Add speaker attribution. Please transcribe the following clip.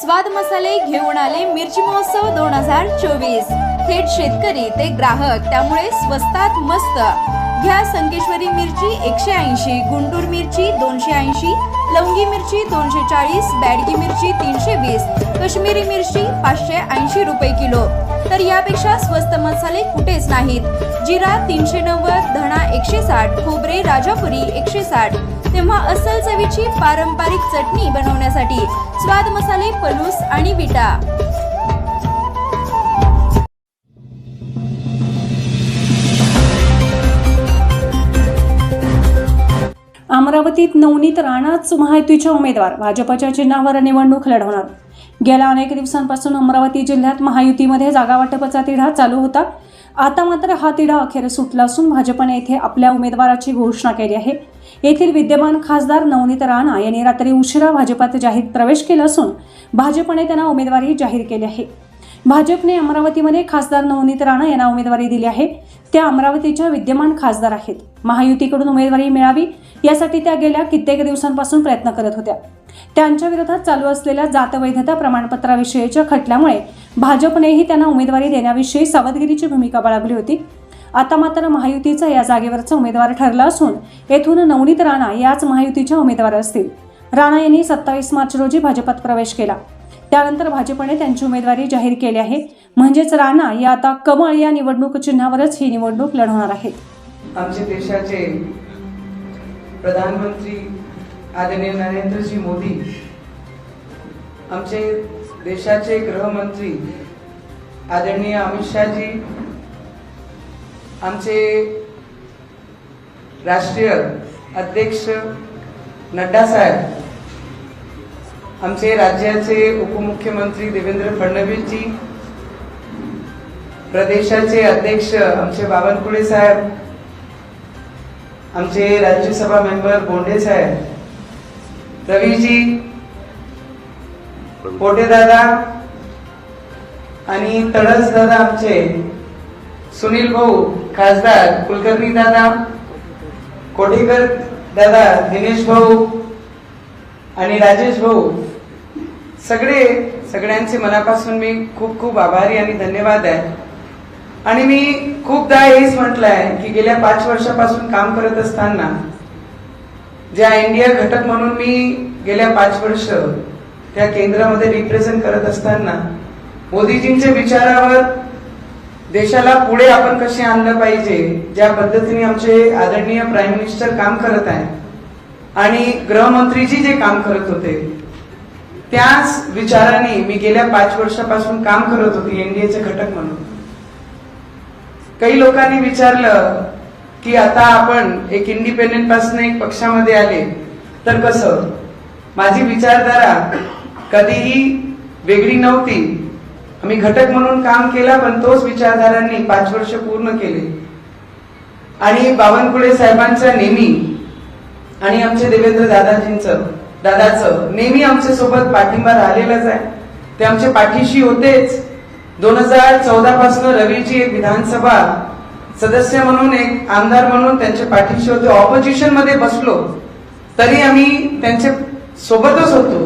Speaker 1: स्वाद मसाले घेऊन आले मिरची महोत्सव दोन हजार चोवीस. थेट शेतकरी ते ग्राहक त्यामुळे स्वस्तात मस्त. घ्या संकेश्वरी मिरची एकशे ऐंशी गुंटूर मिरची दोनशे ऐंशी लवंगी मिरची दोनशे चाळीस बॅडगी मिरची तीनशे वीस कश्मीरी मिरची पाचशे ऐंशी रुपये किलो. तर यापेक्षा स्वस्त मसाले कुठेच नाहीत. जिरा तीनशे नव्वद धणा एकशे साठ खोबरे राजापुरी एकशे साठ. तेव्हा अस्सल चवीची पारंपरिक चटणी बनवण्यासाठी स्वाद मसाले पलूस आणि विटा.
Speaker 2: अमरावतीत नवनीत राणाच महायुतीच्या उमेदवार. भाजपच्या चिन्हावर निवडणूक लढवणार. गेल्या अनेक दिवसांपासून अमरावती जिल्ह्यात महायुतीमध्ये जागा वाटपाचा तिढा चालू होता. आता मात्र हा तिढा अखेर सुटला असून भाजपने येथे आपल्या उमेदवाराची घोषणा केली आहे. येथील विद्यमान खासदार नवनीत राणा यांनी रात्री उशिरा भाजपात जाहीर प्रवेश केला असून भाजपने त्यांना उमेदवारी जाहीर केली आहे. भाजपने अमरावतीमध्ये खासदार नवनीत राणा यांना उमेदवारी दिली आहे. त्या अमरावतीच्या विद्यमान खासदार आहेत. महायुतीकडून उमेदवारी मिळावी यासाठी त्या गेल्या कित्येक दिवसांपासून प्रयत्न करत होत्या. त्यांच्या विरोधात चालू असलेल्या जातवैधता प्रमाणपत्राविषयीच्या खटल्यामुळे भाजपनेही त्यांना उमेदवारी देण्याविषयी सावधगिरीची भूमिका बाळगली होती. आता मात्र महायुतीचा या जागेवरचा उमेदवार ठरला असून येथून नवनीत राणा याच महायुतीच्या उमेदवार असतील. राणा यांनी सत्तावीस मार्च रोजी भाजपात प्रवेश केला. त्यानंतर भाजपने त्यांची उमेदवारी जाहीर केली आहे. म्हणजेच राणा या आता कमळ या निवडणूक चिन्हावरच ही निवडणूक लढवणार आहेत.
Speaker 3: आमचे देशाचे प्रधानमंत्री आदरणीय नरेंद्रजी मोदी आमचे देशाचे गृहमंत्री आदरणीय अमित शहाजी आमचे राष्ट्रीय अध्यक्ष नड्डा साहेब आमचे राज्याचे उपमुख्यमंत्री देवेंद्र फडणवीसजी प्रदेशाचे अध्यक्ष आमचे बावनकुळे साहेब आमचे राज्यसभा मेंबर बोंडे साहेब रवीजी पोटेदादा आणि तडस दादा आमचे सुनील भाऊ खासदार कुलकर्णी दादा कोठेकर दादा दिनेश भाऊ आणि राजेश भाऊ. सगळे सगळ्यांचे मनापासून मी खूप खूप आभारी आणि धन्यवाद आहे. आणि मी खूपदा हेच म्हटलंय की गेल्या पाच वर्षापासून काम करत असताना ज्या इंडिया घटक म्हणून मी गेल्या पाच वर्ष त्या केंद्रामध्ये रिप्रेझेंट करत असताना मोदीजींच्या विचारावर देशाला पुढे आपण कसे आणलं पाहिजे ज्या पद्धतीने आमचे आदरणीय प्राईम मिनिस्टर काम करत आहे आणि गृहमंत्रीजी जे काम करत होते त्याच विचाराने मी गेल्या पाच वर्षापासून काम करत होती एनडीएचे घटक म्हणून. काही लोकांनी विचारलं की आता आपण एक इंडिपेंडेंटपासून एक पक्षामध्ये आले तर कसं? माझी विचारधारा कधीही वेगळी नव्हती. आम्ही घटक म्हणून काम केला पण तोच विचारधारांनी पाच वर्ष पूर्ण केले. आणि बावनकुळे साहेबांचा नेहमी आणि आमचे देवेंद्र दादाजींचं दादाचं. नेहमी आमच्यासोबत पाठिंबा राहिलेलाच आहे. ते आमच्या पाठीशी होतेच. दोन हजार चौदा पासून रवीजी एक विधानसभा सदस्य म्हणून एक आमदार म्हणून त्यांच्या पाठीशी होते. ऑपोजिशनमध्ये बसलो. तरी आम्ही त्यांच्या सोबतच होतो.